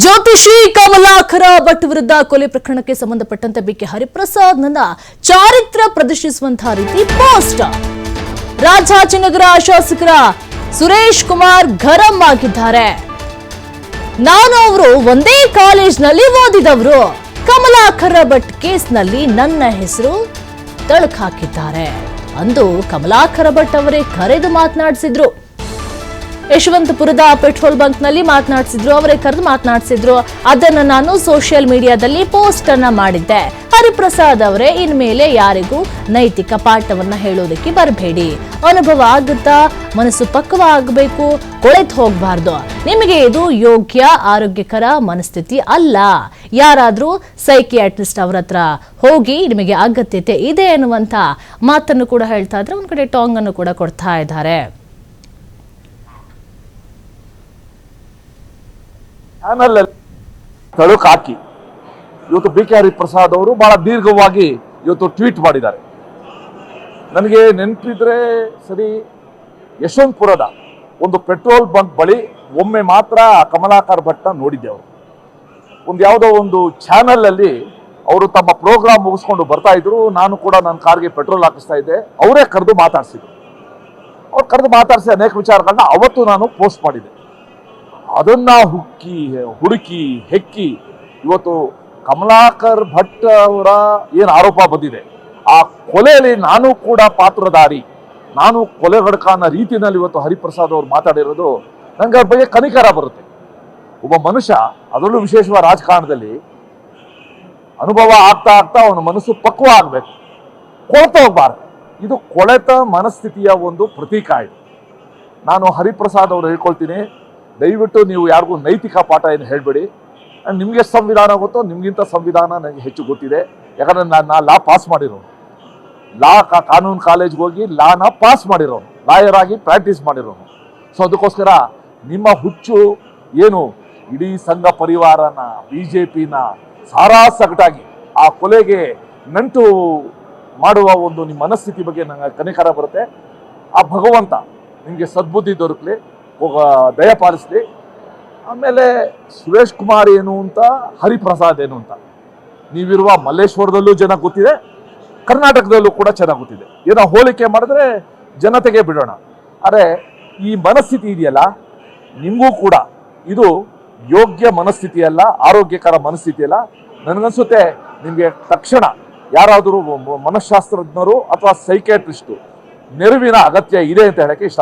ಜ್ಯೋತಿಷಿ ಕಮಲಾಕರ ಭಟ್ ವಿರುದ್ಧ ಕೊಲೆ ಪ್ರಕರಣಕ್ಕೆ ಸಂಬಂಧಪಟ್ಟಂತೆ ಬಿಕೆ ಹರಿಪ್ರಸಾದ್ ನನ್ನ ಚಾರಿತ್ರ ಪ್ರದರ್ಶಿಸುವಂತಹ ರೀತಿ ಪೋಸ್ಟ್ ರಾಜಾಜಿನಗರ ಶಾಸಕರ ಸುರೇಶ್ ಕುಮಾರ್ ಗರಂ ಆಗಿದ್ದಾರೆ. ನಾನು ಅವರು ಒಂದೇ ಕಾಲೇಜ್ನಲ್ಲಿ ಓದಿದವರು. ಕಮಲಾಕರ ಭಟ್ ಕೇಸ್ನಲ್ಲಿ ನನ್ನ ಹೆಸರು ತಳಕ್ ಹಾಕಿದ್ದಾರೆ. ಅಂದು ಕಮಲಾಕರ ಭಟ್ ಅವರೇ ಕರೆದು ಮಾತನಾಡಿಸಿದ್ರು. ಯಶವಂತಪುರದ ಪೆಟ್ರೋಲ್ ಬಂಕ್ನಲ್ಲಿ ಮಾತನಾಡಿಸಿದ್ರು, ಅವರೇ ಕರೆದು ಮಾತನಾಡಿಸಿದ್ರು. ಅದನ್ನ ನಾನು ಸೋಷಿಯಲ್ ಮೀಡಿಯಾದಲ್ಲಿ ಪೋಸ್ಟ್ ಅನ್ನ ಮಾಡಿದ್ದೆ. ಹರಿಪ್ರಸಾದ್ ಅವರೇ, ಇನ್ಮೇಲೆ ಯಾರಿಗೂ ನೈತಿಕ ಪಾಠವನ್ನ ಹೇಳೋದಕ್ಕೆ ಬರಬೇಡಿ. ಅನುಭವ ಆಗುತ್ತಾ? ಮನಸ್ಸು ಪಕ್ವ ಆಗಬೇಕು. ಕೊಳೆತು ಹೋಗಬಾರ್ದು. ನಿಮಗೆ ಇದು ಯೋಗ್ಯ, ಆರೋಗ್ಯಕರ ಮನಸ್ಥಿತಿ ಅಲ್ಲ. ಯಾರಾದರೂ ಸೈಕಿಯಾಟ್ರಿಸ್ಟ್ ಅವ್ರ ಹತ್ರ ಹೋಗಿ ನಿಮಗೆ ಅಗತ್ಯತೆ ಇದೆ ಅನ್ನುವಂಥ ಮಾತನ್ನು ಕೂಡ ಹೇಳ್ತಾ ಇದ್ರೆ. ಒಂದ್ ಕಡೆ ಟಾಂಗ್ ಅನ್ನು ಕೂಡ ಕೊಡ್ತಾ ಇದ್ದಾರೆ. ಚಾನಲ್ ತಳುಕ್ ಹಾಕಿ ಇವತ್ತು ಬಿ ಕೆ ಹರಿಪ್ರಸಾದ್ ಅವರು ಬಹಳ ದೀರ್ಘವಾಗಿ ಇವತ್ತು ಟ್ವೀಟ್ ಮಾಡಿದ್ದಾರೆ. ನನಗೆ ನೆನಪಿದ್ರೆ ಸರಿ, ಯಶವಂತಪುರದ ಒಂದು ಪೆಟ್ರೋಲ್ ಬಂಕ್ ಬಳಿ ಒಮ್ಮೆ ಮಾತ್ರ ಕಮಲಾಕರ್ ಭಟ್ಟ ಅವರು. ಒಂದು ಯಾವುದೋ ಒಂದು ಚಾನಲಲ್ಲಿ ಅವರು ತಮ್ಮ ಪ್ರೋಗ್ರಾಮ್ ಮುಗಿಸ್ಕೊಂಡು ಬರ್ತಾ ಇದ್ರು. ನಾನು ಕೂಡ ನನ್ನ ಕಾರ್ಗೆ ಪೆಟ್ರೋಲ್ ಹಾಕಿಸ್ತಾ ಇದ್ದೆ. ಅವರೇ ಕರೆದು ಮಾತಾಡಿಸಿದ್ರು. ಅವ್ರು ಕರೆದು ಮಾತಾಡಿಸಿ ಅನೇಕ ವಿಚಾರಗಳನ್ನ ಅವತ್ತು ನಾನು ಪೋಸ್ಟ್ ಮಾಡಿದ್ದೆ. ಅದನ್ನ ಹುಕ್ಕಿ, ಹುಡುಕಿ, ಹೆಕ್ಕಿ. ಇವತ್ತು ಕಮಲಾಕರ್ ಭಟ್ ಅವರ ಏನು ಆರೋಪ ಬಂದಿದೆ, ಆ ಕೊಲೆಯಲ್ಲಿ ನಾನು ಕೂಡ ಪಾತ್ರಧಾರಿ. ನಾನು ಕೊಲೆಗಡಕ ಅನ್ನೋ ರೀತಿಯಲ್ಲಿ ಇವತ್ತು ಹರಿಪ್ರಸಾದ್ ಅವರು ಮಾತಾಡಿರೋದು ನಂಗೆ ಅವ್ರ ಬಗ್ಗೆ ಕನಿಕರ ಬರುತ್ತೆ. ಒಬ್ಬ ಮನುಷ್ಯ, ಅದರಲ್ಲೂ ವಿಶೇಷವಾದ ರಾಜಕಾರಣದಲ್ಲಿ ಅನುಭವ ಆಗ್ತಾ ಆಗ್ತಾ ಅವನ ಮನಸ್ಸು ಪಕ್ವ ಆಗಬೇಕು. ಕೊಳ್ತಾ ಹೋಗ್ಬಾರ್ದು. ಇದು ಕೊಳೆತ ಮನಸ್ಥಿತಿಯ ಒಂದು ಪ್ರತೀಕ ಇದು. ನಾನು ಹರಿಪ್ರಸಾದ್ ಅವರು ಹೇಳ್ಕೊಳ್ತೀನಿ ದಯವಿಟ್ಟು ನೀವು ಯಾರಿಗೂ ನೈತಿಕ ಪಾಠ ಏನು ಹೇಳಬೇಡಿ. ನಿಮಗೆ ಸಂವಿಧಾನ ಗೊತ್ತೋ, ನಿಮಗಿಂತ ಸಂವಿಧಾನ ನನಗೆ ಹೆಚ್ಚು ಗೊತ್ತಿದೆ. ಯಾಕಂದರೆ ನಾನು ನಾ ಲಾ ಪಾಸ್ ಮಾಡಿರೋನು. ಲಾ ಕಾನೂನು ಕಾಲೇಜ್ಗೆ ಹೋಗಿ ಲಾನ ಪಾಸ್ ಮಾಡಿರೋನು. ಲಾಯರ್ ಆಗಿ ಪ್ರಾಕ್ಟೀಸ್ ಮಾಡಿರೋನು. ಸೊ ಅದಕ್ಕೋಸ್ಕರ ನಿಮ್ಮ ಹುಚ್ಚು ಏನು? ಇಡೀ ಸಂಘ ಪರಿವಾರನ ಬಿ ಜೆ ಪಿನ ಸಾರಾ ಸಗಟಾಗಿ ಆ ಕೊಲೆಗೆ ನಂಟು ಮಾಡುವ ಒಂದು ನಿಮ್ಮ ಮನಸ್ಥಿತಿ ಬಗ್ಗೆ ನನಗೆ ಕನಿಕರ ಬರುತ್ತೆ. ಆ ಭಗವಂತ ನಿಮಗೆ ಸದ್ಬುದ್ಧಿ ದೊರಕಲಿ. ದಯ ಪಾಲಿಸ್ಲಿ ಆಮೇಲೆ ಸುರೇಶ್ ಕುಮಾರ್ ಏನು ಅಂತ, ಹರಿಪ್ರಸಾದ್ ಏನು ಅಂತ. ನೀವಿರುವ ಮಲ್ಲೇಶ್ವರದಲ್ಲೂ ಜನ ಗೊತ್ತಿದೆ, ಕರ್ನಾಟಕದಲ್ಲೂ ಕೂಡ ಚೆನ್ನಾಗಿ ಗೊತ್ತಿದೆ. ಏನೋ ಹೋಲಿಕೆ ಮಾಡಿದ್ರೆ ಜನತೆಗೆ ಬಿಡೋಣ. ಅರೆ, ಈ ಮನಸ್ಥಿತಿ ಇದೆಯಲ್ಲ? ನಿಮಗೂ ಕೂಡ. ಇದು ಯೋಗ್ಯ ಮನಸ್ಥಿತಿ ಅಲ್ಲ, ಆರೋಗ್ಯಕರ ಮನಸ್ಥಿತಿ ಅಲ್ಲ. ನನಗನ್ಸುತ್ತೆ ನಿಮಗೆ ತಕ್ಷಣ ಯಾರಾದರೂ ಮನಃಶಾಸ್ತ್ರಜ್ಞರು ಅಥವಾ ಸೈಕ್ಯಾಟ್ರಿಸ್ಟು, ನೆರವಿನ ಅಗತ್ಯ ಇದೆ ಅಂತ ಹೇಳಕ್ಕೆ ಇಷ್ಟ